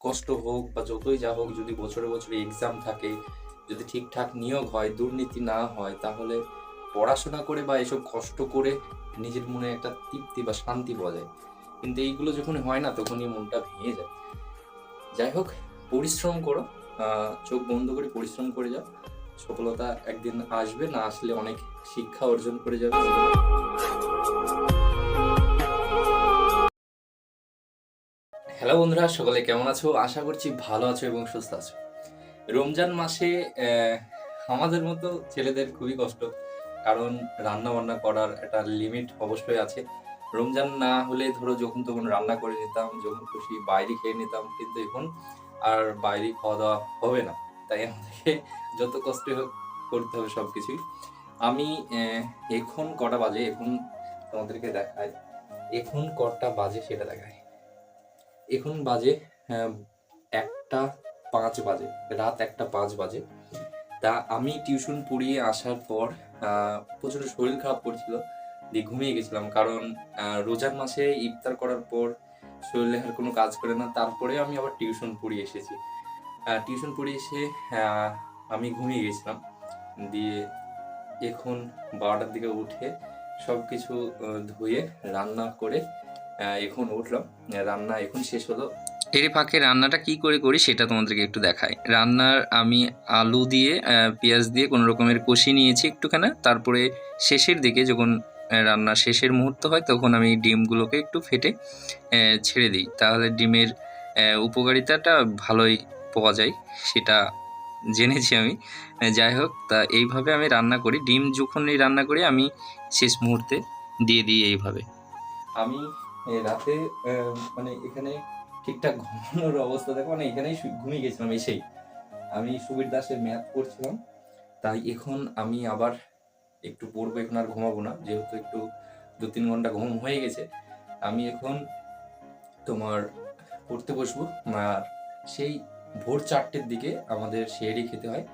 কষ্ট হোক বা যতই যা হোক যদি বছরে বছরে এক্সাম থাকে, যদি ঠিকঠাক নিয়োগ হয়, দুর্নীতি না হয়, তাহলে পড়াশোনা করে বা এসব কষ্ট করে নিজের মনে একটা তৃপ্তি বা শান্তি যায়। কিন্তু এইগুলো যখন হয় না, তখনই মনটা ভেঙে যায়। যাই হোক, পরিশ্রম করো চোখ বন্ধ করে পরিশ্রম করে যাও। সফলতা একদিন আসবে, না আসলে অনেক শিক্ষা অর্জন করে যাবে। হ্যালো বন্ধুরা, সকলে কেমন আছো? আশা করছি ভালো আছো এবং সুস্থ আছো। রমজান মাসে আমাদের মতো ছেলেদের খুবই কষ্ট, কারণ রান্না বান্না করার একটা লিমিট অবশ্যই আছে। রমজান না হলে ধরো যখন তখন রান্না করে নিতাম, যখন খুশি বাইরে খেয়ে নিতাম, কিন্তু এখন আর বাইরে খাওয়া দাওয়া হবে না। তাই আমাদেরকে যত কষ্ট করতে হবে সব কিছুই আমি এখন কটা বাজে? এখন তোমাদেরকে দেখাই এখন কটা বাজে সেটা দেখাই এখন বাজে একটা পাঁচ বাজে, রাত একটা পাঁচ বাজে। তা আমি টিউশন পড়িয়ে আসার পর প্রচণ্ড শরীর খারাপ করছিল, দিয়ে ঘুমিয়ে গেছিলাম। কারণ রোজার মাসে ইফতার করার পর শরীর লেখার কোনো কাজ করে না, তারপরে আমি আবার টিউশন পড়িয়ে এসেছি। টিউশন পড়িয়ে এসে আমি ঘুমিয়ে গেছিলাম। দিয়ে এখন বারোটার দিকে উঠে সব কিছু ধুয়ে রান্না করে এখন উঠলাম রান্না এখন শেষ হলো। এর ফাঁকে রান্নাটা কি করে করি সেটা তোমাদেরকে একটু দেখাই। রান্নার আমি আলু দিয়ে পেঁয়াজ দিয়ে কোনো রকমের কষি নিয়েছি একটুখানি। তারপরে শেষের দিকে যখন রান্না শেষের মুহূর্ত হয় তখন আমি ডিমগুলোকে একটু ফেটে ছেড়ে দিই। তাহলে ডিমের উপকারিতাটা ভালোই পাওয়া যায় সেটা জেনেছি আমি। যাই হোক তা এইভাবে আমি রান্না করি। ডিম যখনই রান্না করি আমি শেষ মুহূর্তে দিয়ে দিই এইভাবে। আমি রাতে মানে এখানে ঠিকঠাক ঘুমানোর অবস্থা, দেখো মানে এখানেই ঘুমিয়ে গেছিলাম এসেই। আমি সুবীর দাসের ম্যাথ পড়ছিলাম, তাই এখন আমি আবার একটু পড়ব, এখন আর ঘুমাবো না, যেহেতু একটু দু তিন ঘণ্টা ঘুম হয়ে গেছে। আমি এখন তোমার পড়তে বসবো, আর সেই ভোর চারটের দিকে আমাদের শেয়ারি খেতে হয়।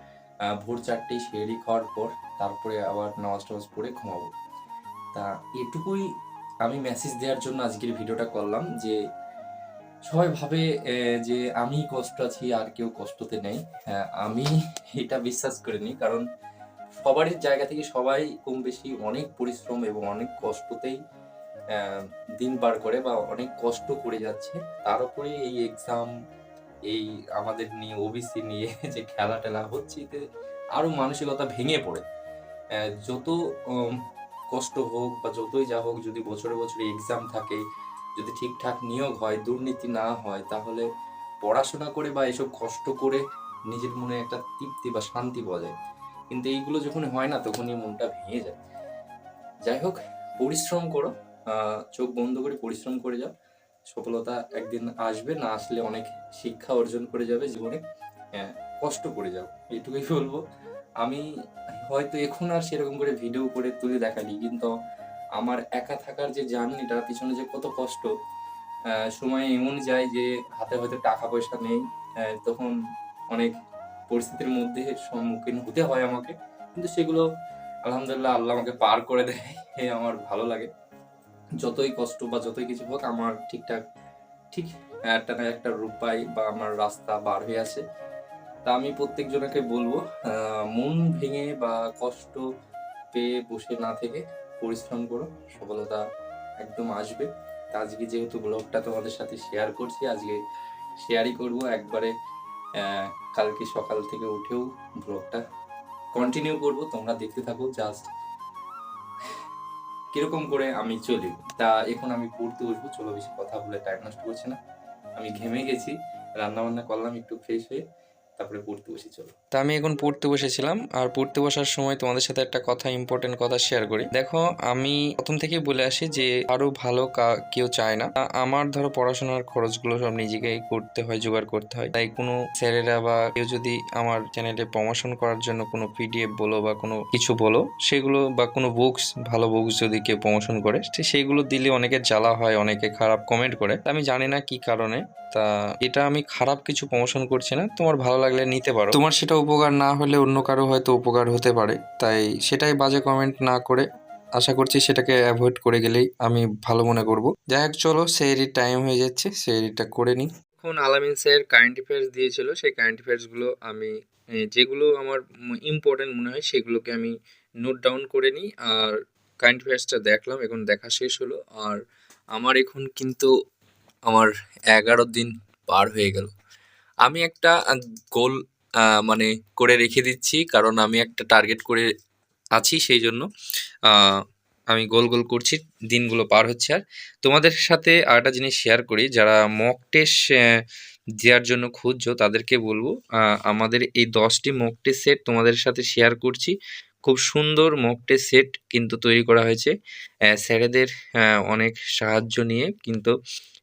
ভোর চারটেই শেয়ারি খাওয়ার পর তারপরে আবার নামাজ টামাজ পড়ে ঘুমাবো। তা এটুকুই আমি মেসেজ দেওয়ার জন্য আজকের ভিডিওটা করলাম যে, সবাই ভাবে যে আমি কষ্ট আছি, আর কেউ কষ্টতে নেই। আমি এটা বিশ্বাস করিনি, কারণ সবারই জায়গা থেকে সবাই কম বেশি অনেক পরিশ্রম এবং অনেক কষ্টতেই দিন পার করে বা অনেক কষ্ট করে যাচ্ছে। তার উপরে এই এক্সাম এই আমাদের নিয়ে ওবিসি নিয়ে যে খেলা টেলা হচ্ছে, এতে আরও মানসিকতা ভেঙে পড়ে। যত কষ্ট হোক বা যতই যা হোক যদি বছরে বছরে এক্সাম থাকে যদি ঠিকঠাক নিয়োগ হয় দুর্নীতি না হয় তাহলে পড়াশোনা করে বা এসব কষ্ট করে নিজের মনে একটা তৃপ্তি বা শান্তি যায়। কিন্তু এইগুলো যখন হয় না তখনই মনটা ভেঙে যায়। যাই হোক পরিশ্রম করো চোখ বন্ধ করে পরিশ্রম করে যাও। সফলতা একদিন আসবে না আসলে অনেক শিক্ষা অর্জন করে যাবে জীবনে। হ্যাঁ, কষ্ট করে যাও। এটুকুই বলব। আমি হয়তো এখন আর সেরকম করে ভিডিও করে তুলে দেখালি কিন্তু আমার একা থাকার যে জার্নিটার পিছনে যে কত কষ্ট সময় এমন যায় যে হাতে হয়তো টাকা পয়সা নেই তখন অনেক পরিস্থিতির মধ্যে সম্মুখীন হতে হয় আমাকে, কিন্তু সেগুলো আলহামদুলিল্লাহ আল্লাহ আমাকে পার করে দেয় আমার ভালো লাগে। যতই কষ্ট বা যতই কিছু হোক, আমার ঠিকঠাক, ঠিক একটা না একটা রূপ পাই বা আমার রাস্তা বার হয়ে আছে তা আমি প্রত্যেক জনকে বলব মন ভেঙে বা কষ্ট পেয়ে বসে না থেকে পরিশ্রম করো, সফলতা একদম আসবে। তা আজকে যেহেতু ব্লগটা তোমাদের সাথে শেয়ার করছি, আজকে শেয়ারই করব। একবারে কালকে সকাল থেকে উঠেও ব্লগটা কন্টিনিউ করব। তোমরা দেখতে থাকো জাস্ট কীরকম করে আমি চলি। তা এখন আমি পড়তে বসবো, চলো বেশি কথা বলে টাইম নষ্ট করছি না। আমি ঘেমে গেছি রান্না বান্না করলাম, একটু ফ্রেশ হয়ে। তারপরে পড়তে বসি চলো। তা আমি এখন পড়তে বসেছিলাম, আর পড়তে বসার সময় তোমাদের সাথে একটা কথা ইম্পর্টেন্ট কথা শেয়ার করি। দেখো, আমি প্রথম থেকেই বলে আসি যে, আরও ভালো কেউ চায় না। আমার ধরো পড়াশোনার খরচগুলো সব নিজেকেই করতে হয়, জোগাড় করতে হয়। তাই কোনো স্যারেরা বা কেউ যদি আমার চ্যানেলে প্রমোশন করার জন্য কোনো পিডিএফ বলো বা কোনো কিছু বলো, সেগুলো বা কোনো বুকস ভালো বুকস যদি কেউ প্রমোশন করে, সে- সেইগুলো দিলে অনেকে জ্বালা হয়, অনেকে খারাপ কমেন্ট করে। আমি জানি না কি কারণে। তা এটা আমি খারাপ কিছু প্রমোশন করছি না। তোমার ভালো লাগলে নিতে পারো। তোমার সেটা উপকার না হলে অন্য কারও হয়তো উপকার হতে পারে। তাই সেটাই বাজে কমেন্ট না করে আশা করছি সেটাকে অ্যাভয়েড করে গেলেই আমি ভালো মনে করব। যাই হোক, চলো সেরির টাইম হয়ে যাচ্ছে সেরিটা করে নিই। এখন আলামিন স্যার কারেন্ট অ্যাফেয়ার্স দিয়েছিল, সেই কারেন্ট অ্যাফেয়ার্সগুলো আমি যেগুলো আমার ইম্পর্টেন্ট মনে হয়, সেগুলোকে আমি নোট ডাউন করে নিই। আর কারেন্ট অ্যাফেয়ার্সটা দেখলাম, এখন দেখা শেষ হলো। আর আমার এখন কিন্তু আমার এগারো দিন পার হয়ে গেল। আমি একটা গোল মানে করে রেখে দিচ্ছি। কারণ আমি একটা টার্গেট করে আছি সেই জন্য। আমি গোল গোল করছি, দিনগুলো পার হচ্ছে আর। তোমাদের সাথে আরেকটা জিনিস শেয়ার করি, যারা মক টেস্ট দেওয়ার জন্য খুঁজছো, তাদেরকে বলব আমাদের এই দশটি মক টেস্ট সেট তোমাদের সাথে শেয়ার করছি। খুব সুন্দর মক টেস্ট সেট কিন্তু তৈরি করা হয়েছে। স্যারেদের অনেক সাহায্য নিয়ে কিন্তু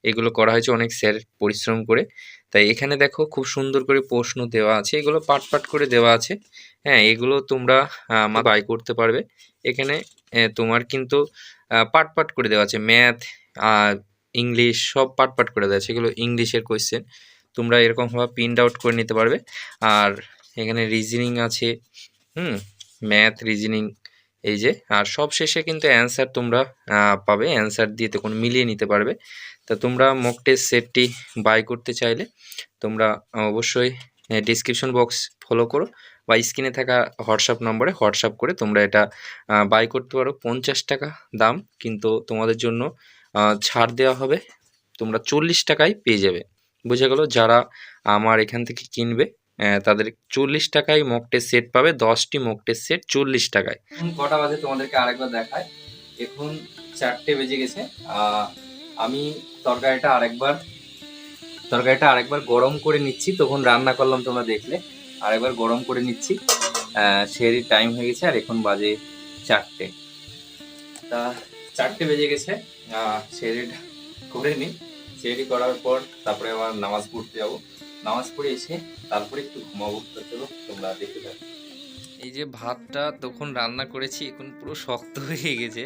এগুলো করা হয়েছে অনেক স্যার পরিশ্রম করে। তাই এখানে দেখো খুব সুন্দর করে প্রশ্ন দেওয়া আছে, এগুলো পাট পাট করে দেওয়া আছে। হ্যাঁ এগুলো তোমরা বাই করতে পারবে। এখানে তোমার কিন্তু পাট পাট করে দেওয়া আছে। ম্যাথ আর ইংলিশ সব পাট পাট করে দেওয়া আছে। এগুলো ইংলিশের কোয়েশ্চেন তোমরা এরকমভাবে প্রিন্ট আউট করে নিতে পারবে। আর এখানে রিজনিং আছে। হুম, ম্যাথ রিজনিং এই যে, আর সব শেষে কিন্তু অ্যান্সার তোমরা পাবে। অ্যান্সার দিয়ে তখন মিলিয়ে নিতে পারবে। তা তোমরা মক টেস্ট সেটটি বাই করতে চাইলে তোমরা অবশ্যই ডিসক্রিপশন বক্স ফলো করো বা স্ক্রিনে থাকা হোয়াটসঅ্যাপ নম্বরে হোয়াটসঅ্যাপ করে তোমরা এটা বাই করতে পারো। পঞ্চাশ টাকা দাম, কিন্তু তোমাদের জন্য ছাড় দেওয়া হবে। তোমরা চল্লিশ টাকায় পেয়ে যাবে। বুঝে গেল যারা আমার এখান থেকে কিনবে তাদের চল্লিশ টাকায় মক টেস্ট সেট পাবে, দশটি মক টেস্ট সেট চল্লিশ টাকায়। কটা বাজে তোমাদেরকে আরেকবার দেখায়। এখন চারটে বেজে গেছে। আমি তরকারিটা আরেকবার তরকারিটা আরেকবার গরম করে নিচ্ছি। তখন রান্না করলাম তোমরা দেখলে। আরেকবার গরম করে নিচ্ছি। সেই টাইম হয়ে গেছে আর এখন বাজে চারটে। তা চারটে বেজে গেছে। সেরিটা করে নিই সেরি করার পর তারপরে আবার নামাজ পড়তে যাব। নামাজ পড়ে এসে তারপরে একটু ঘুমাবো তো চলো তোমরা দেখতে থাকো। এই যে ভাতটা তখন রান্না করেছি এখন পুরো শক্ত হয়ে গেছে।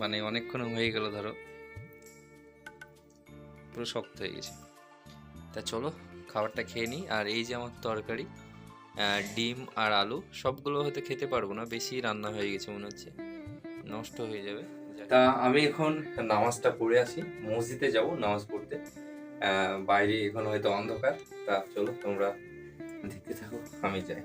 মানে অনেকক্ষণ হয়ে গেল ধরো। পুরো শক্ত হয়ে গেছে। তা চলো খাবারটা খেয়ে নিই। আর এই যে আমার তরকারি ডিম আর আলু সবগুলো হয়তো খেতে পারব না বেশি রান্না হয়ে গেছে মনে হচ্ছে। নষ্ট হয়ে যাবে। তা আমি এখন নামাজটা পড়ে আসি। মসজিদে যাব নামাজ পড়তে। বাইরে এখন হয়তো অন্ধকার। তা চলো তোমরা দেখতে থাকো আমি যাই।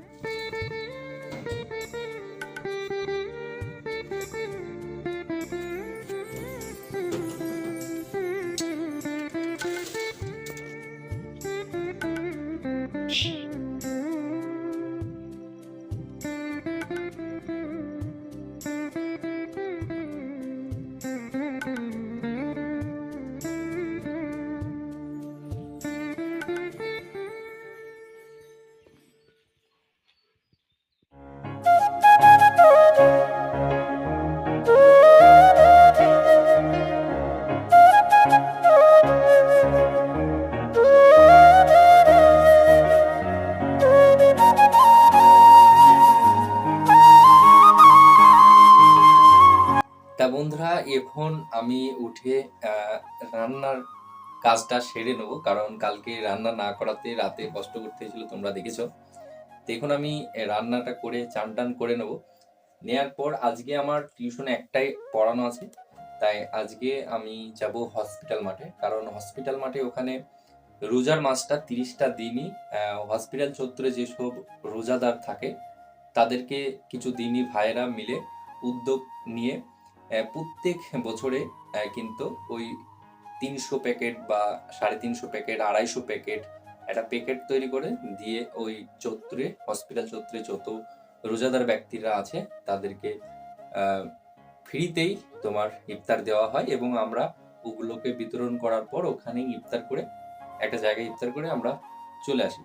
এখন আমি উঠে রান্নার কাজটা সেরে নেব। কারণ কালকে রান্না না করাতে রাতে কষ্ট করতে হয়েছিল, তোমরা দেখেছ। তো এখন আমি রান্নাটা করে চান টান করে নেব। নেয়ার পর আজকে আমার টিউশন একটাই পড়ানো আছে। তাই আজকে আমি যাব হসপিটাল মাঠে। কারণ হসপিটাল মাঠে ওখানে রোজার মাসটা তিরিশটা দিনই হসপিটাল চত্বরে যেসব রোজাদার থাকে, তাদেরকে কিছু দিনই ভাইয়েরা মিলে উদ্যোগ নিয়ে প্রত্যেক বছরে কিন্তু ওই তিনশো প্যাকেট বা সাড়ে তিনশো প্যাকেট, আড়াইশো প্যাকেট একটা প্যাকেট তৈরি করে দিয়ে ওই চত্বরে হসপিটাল চত্বরে যত রোজাদার ব্যক্তিরা আছে, তাদেরকে ফ্রিতেই তোমার ইফতার দেওয়া হয় এবং আমরা ওগুলোকে বিতরণ করার পর ওখানেই ইফতার করে, একটা জায়গায় ইফতার করে আমরা চলে আসি।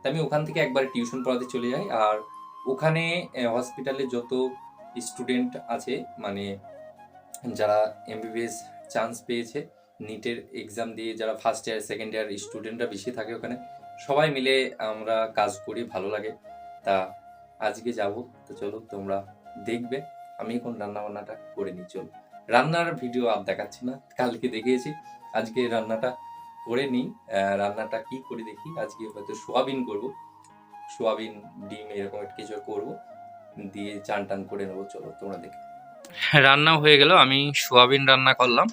তা আমি ওখান থেকে একবার টিউশন পড়াতে চলে যাই আর ওখানে হসপিটালে যত স্টুডেন্ট আছে মানে যারা এমবিবিএস চান্স পেয়েছে নিটের এক্সাম দিয়ে যারা ফার্স্ট ইয়ার সেকেন্ড ইয়ার স্টুডেন্টরা বেশি থাকে ওখানে, সবাই মিলে আমরা কাজ করি, ভালো লাগে। তা আজকে যাব, তো চলো তোমরা দেখবে, আমি এখন রান্না বান্নাটা করে নিই, চলো। রান্নার ভিডিও আর দেখাচ্ছি না, কালকে দেখিয়েছি, আজকে রান্নাটা করে নিই রান্নাটা কি করে দেখি, আজকে হয়তো সোয়াবিন করব, সোয়াবিন, ডিম এরকম একটা কিছু করব, দিয়ে চান টান করে নেব, চলো তোমরা দেখে রান্না হয়ে গেল, আমি সোয়াবিন রান্না করলাম।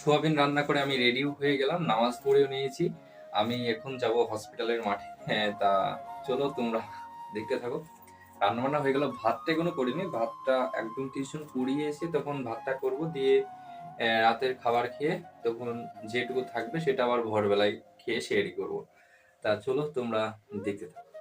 সোয়াবিন রান্না করে আমি রেডিও হয়ে গেলাম, নামাজ পড়েও নিয়েছি। আমি এখন যাব হসপিটালের মাঠে। হ্যাঁ তা চলো তোমরা দেখতে থাকো। রান্না বান্না হয়ে গেল, ভাতটা কোনো করিনি, ভাতটা একদম টিউশন পড়িয়ে এসে তখন ভাতটা করব দিয়ে রাতের খাবার খেয়ে তখন যেটুকু থাকবে সেটা আবার ভোরবেলায় খেয়ে শেয়ারই করব। তা চলো তোমরা দেখতে থাকো।